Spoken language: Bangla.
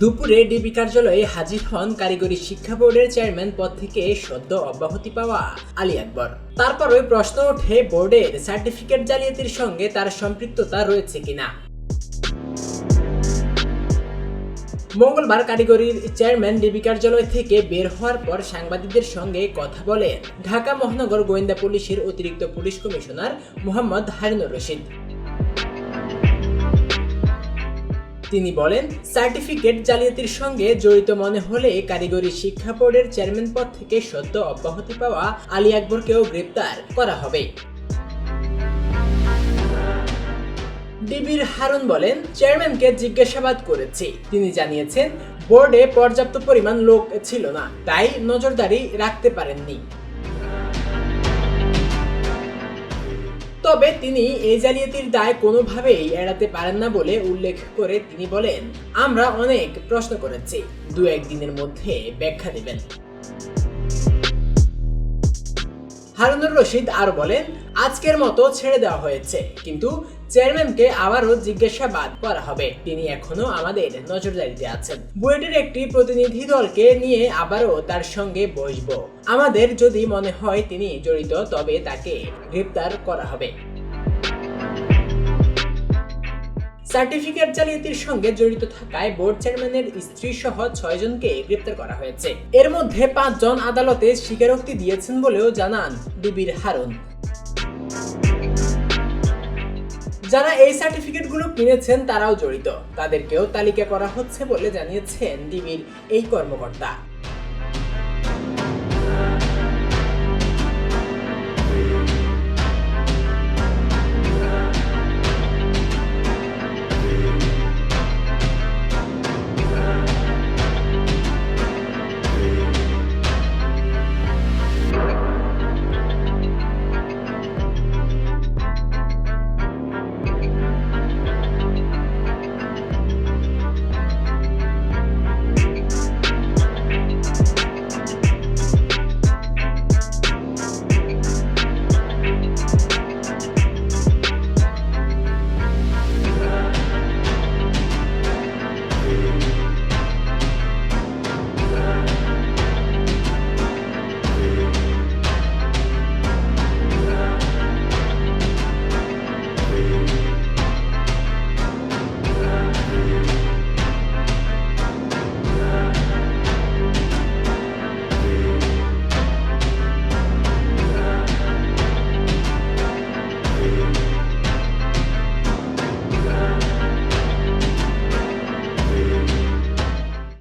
দুপুরে ডিবি কার্যালয়ে হাজির হন কারিগরি শিক্ষা বোর্ডের চেয়ারম্যান পদ থেকে সদ্য অব্যাহতি পাওয়া আলী আকবর। তারপরে প্রশ্ন ওঠে, বোর্ডের সার্টিফিকেট জালিয়াতির সঙ্গে তার সম্পৃক্ততা রয়েছে কিনা? মঙ্গলবার কারিগরির চেয়ারম্যান ডিবি কার্যালয় থেকে বের হওয়ার পর সাংবাদিকদের সঙ্গে কথা বলেন ঢাকা মহানগর গোয়েন্দা পুলিশের অতিরিক্ত পুলিশ কমিশনার মোহাম্মদ হারিনুর রশিদ। তিনি বলেন, সার্টিফিকেট জালিয়াতির সঙ্গে জড়িত মনে হলে কারিগরি শিক্ষা বোর্ডের চেয়ারম্যান পদ থেকে সদ্য অব্যাহতি পাওয়া আলী আকবরকেও গ্রেপ্তার করা হবে। ডিবির হারুন বলেন, চেয়ারম্যানকে জিজ্ঞাসাবাদ করেছি। তিনি জানিয়েছেন, বোর্ডে পর্যাপ্ত পরিমাণ লোক ছিল না, তাই নজরদারি রাখতে পারেননি। তবে তিনি এই জালিয়াতির দায় কোনোভাবেই এড়াতে পারেন না বলে উল্লেখ করে তিনি বলেন, আমরা অনেক প্রশ্ন করেছি, দু একদিনের মধ্যে ব্যাখ্যা দেবেন। হারুনুর রশিদ আর বলেন, আজকের মতো ছেড়ে দেওয়া হয়েছে, কিন্তু চেয়ারম্যানকে আবারও জিজ্ঞাসাবাদ করা হবে। তিনি এখনও আমাদের নজরদারিতে আছেন। বুয়েটের একটি প্রতিনিধি দলকে নিয়ে আবারও তার সঙ্গে বসবো। আমাদের যদি মনে হয় তিনি জড়িত, তবে তাকে গ্রেপ্তার করা হবে। সার্টিফিকেট জালিয়াতির সঙ্গে জড়িত থাকায় বোর্ড চেয়ারম্যানের স্ত্রী সহ ছয়জনকে গ্রেপ্তার করা হয়েছে। এর মধ্যে পাঁচজন আদালতে স্বীকারোক্তি দিয়েছেন বলেও জানান ডিবির হারুন। যারা এই সার্টিফিকেটগুলো কিনেছেন তারাও জড়িত। তাদেরকেও তালিকা করা হচ্ছে বলে জানিয়েছেন ডিবির এই কর্মকর্তা।